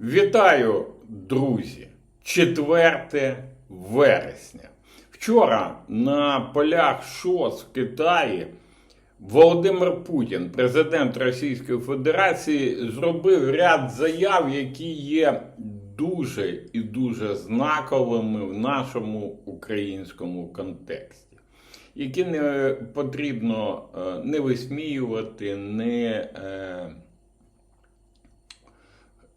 Вітаю, друзі! 4 вересня. Вчора на полях ШОС в Китаї Володимир Путін, президент Російської Федерації, зробив ряд заяв, які є дуже і дуже знаковими в нашому українському контексті, які не потрібно е, не висміювати, не е,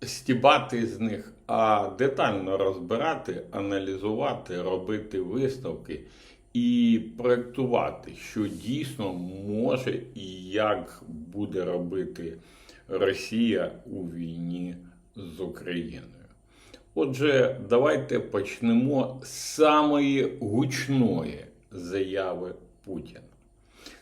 стібати з них, а детально розбирати, аналізувати, робити висновки і проєктувати, що дійсно може і як буде робити Росія у війні з Україною. Отже, давайте почнемо з самої гучної заяви Путіна.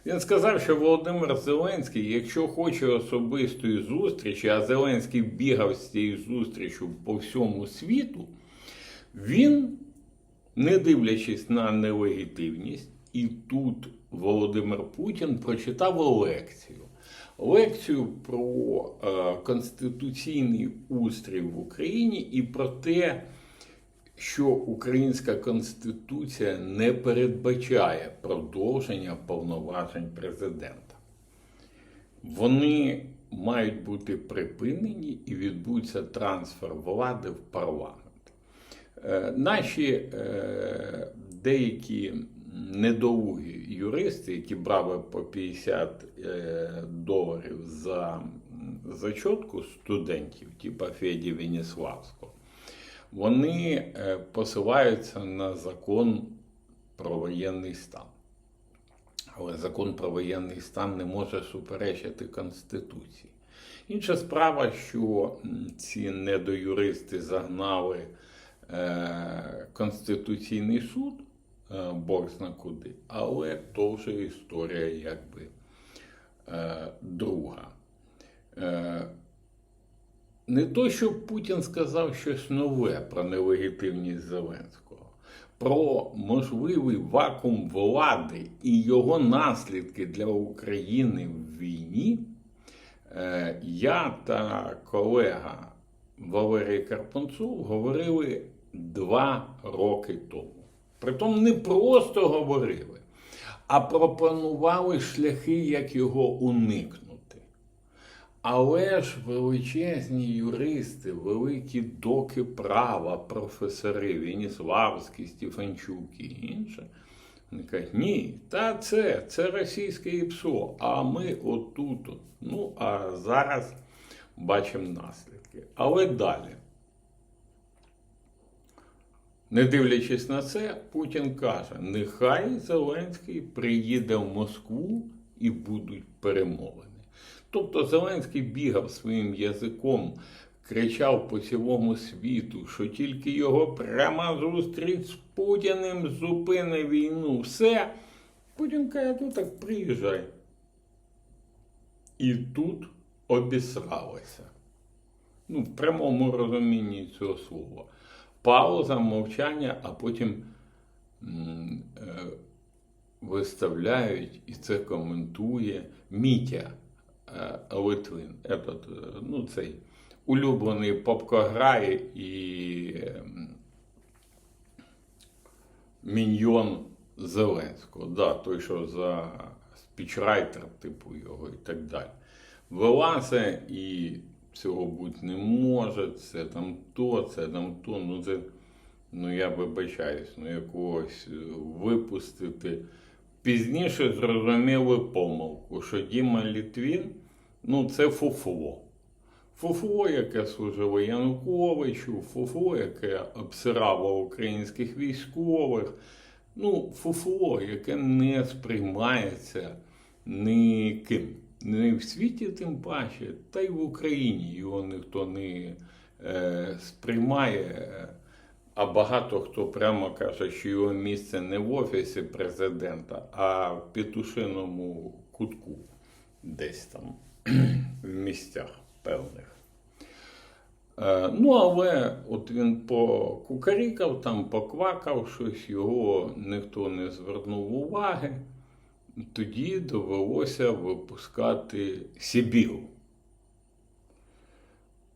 Він сказав, що Володимир Зеленський, якщо хоче особистої зустрічі, а Зеленський бігав з цією зустрічю по всьому світу, він, не дивлячись на нелегітимність, і тут Володимир Путін прочитав лекцію. Лекцію про е, конституційний устрій в Україні і про те, що Українська Конституція не передбачає продовження повноважень президента. Вони мають бути припинені і відбудеться трансфер влади в парламент. Е, Наші е, деякі недолугі юристи, які брали по 50 е, доларів за зачотку студентів, типа Феді Веніславського, вони е, посилаються на закон про воєнний стан. Але закон про воєнний стан не може суперечити Конституції. Інша справа, що ці недоюристи загнали е, Конституційний суд е, Бог куди, але то вже історія якби е, друга. Е, не то, що Путін сказав щось нове про нелегітимність Зеленського, про можливий вакуум влади і його наслідки для України в війні. Е, Я та колега Валерій Карпунцов говорили два роки тому. Притом не просто говорили, а пропонували шляхи, як його уникнути. Але ж величезні юристи, великі доки права, професори, Веніславський, Стефанчук і інше, вони кажуть, ні, та це, це російське ІПСО, а ми отут. Ну, а зараз бачимо наслідки. Але далі. Не дивлячись на це, Путін каже: нехай Зеленський приїде в Москву і будуть перемовини. Тобто Зеленський бігав своїм язиком, кричав по цілому світу, що тільки його пряма зустріч з Путіним зупине війну. Все. Путін каже, ну так приїжджай. І тут обісралося. Ну, в прямому розумінні цього слова. Пауза, мовчання, а потім е, виставляють і це коментує Мітя Литвин. Этот, е, ну, цей улюблений попкограй і ем, міньйон Зеленського. Да, той, що за спічрайтер, типу його і так далі. Вилазе і цього бути не може, це там то, це там то. Ну, це, ну я вибачаюсь, ну якогось е, випустити. Пізніше зрозуміли помилку, що Діма Літвін ну це фуфло. Фуфло, яке служило Януковичу, фуфло, яке обсирало українських військових. Ну, фуфло, яке не сприймається ніким. Не в світі, тим паче, та й в Україні його ніхто не е, сприймає. А багато хто прямо каже, що його місце не в офісі президента, а в петушиному кутку, десь там в місцях певних. Е, Ну, але от він покукарікав, там поквакав щось, його ніхто не звернув уваги. Тоді довелося випускати Сибіру.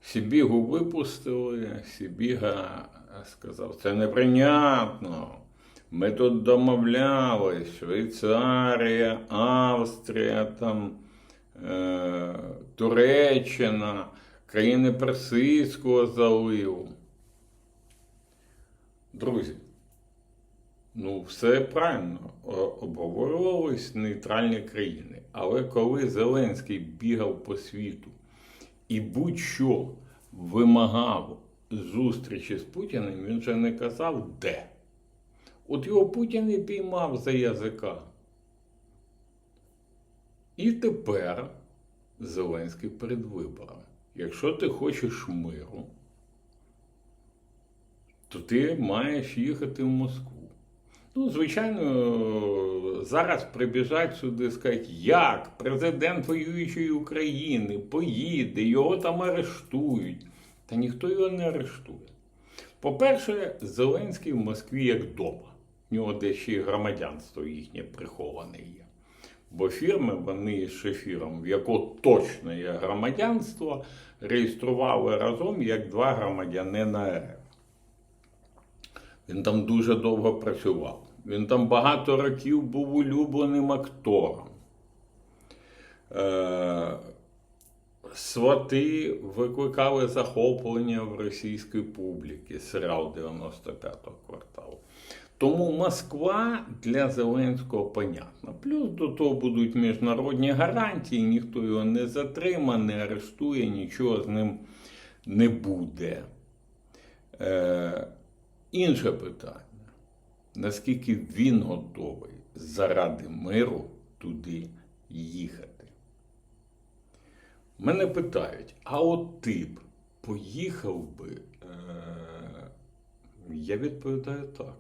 Сібігу випустили, Сібіга сказав, це неприйнятно. Ми тут домовлялись, Швейцарія, Австрія, там, Туреччина, країни Персидського заливу. Друзі, ну все правильно, о- обговорювались нейтральні країни. Але коли Зеленський бігав по світу і будь-що вимагав зустрічі з Путіним, він же не казав де. От його Путін і піймав за язика. І тепер Зеленський перед виборами. Якщо ти хочеш миру, то ти маєш їхати в Москву. Ну, звичайно, зараз прибіжать сюди і скажуть, як президент воюючої України поїде, його там арештують. Та ніхто його не арештує. По-перше, Зеленський в Москві як вдома. В нього десь ще й громадянство їхнє приховане є. Бо фірми вони з шефіром, в якого точно є громадянство, реєстрували разом як два громадянина РФ. Він там дуже довго працював. Він там багато років був улюбленим актором. Е, Свати викликали захоплення в російської публіки, серіал 95-го кварталу. Тому Москва для Зеленського понятна. Плюс до того будуть міжнародні гарантії, ніхто його не затримає, не арештує, нічого з ним не буде. Е, інше питання. Наскільки він готовий заради миру туди їхати? Мене питають, а от ти б поїхав би? Е, я відповідаю так.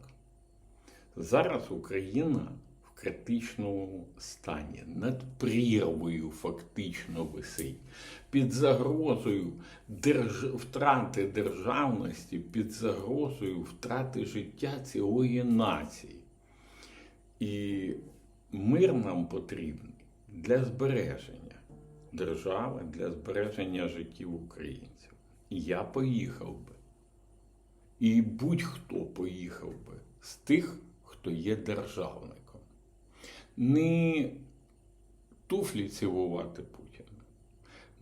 Зараз Україна в критичному стані, над прірвою фактично висить, під загрозою держ... втрати державності, під загрозою втрати життя цілої нації. І мир нам потрібний для збереження держави, для збереження життів українців. І я поїхав би. І будь-хто поїхав би з тих, хто є державником. Не туфлі цілувати Путіна,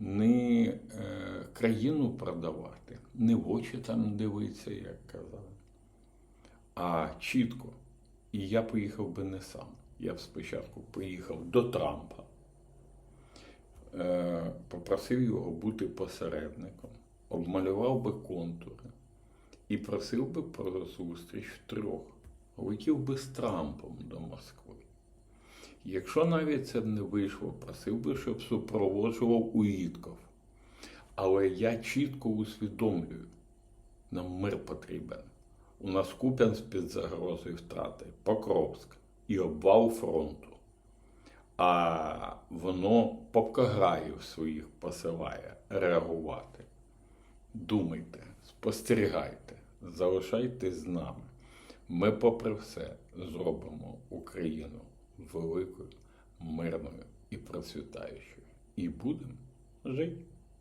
не е, країну продавати, не в очі там дивитися, як казали, а чітко. І я поїхав би не сам. Я б спочатку поїхав до Трампа, попросив його бути посередником, обмалював би контури і просив би про зустріч втрьох. Летів би з Трампом до Москви. Якщо навіть це не вийшло, просив би, щоб супроводжував Уїтков. Але я чітко усвідомлюю, нам мир потрібен. У нас Куп'янськ під загрозою втрати, Покровськ і обвал фронту. А воно попкаграїв своїх посилає реагувати. Думайте, спостерігайте, залишайтесь з нами. Ми, попри все, зробимо Україну великою, мирною і процвітаючою. І будемо жити.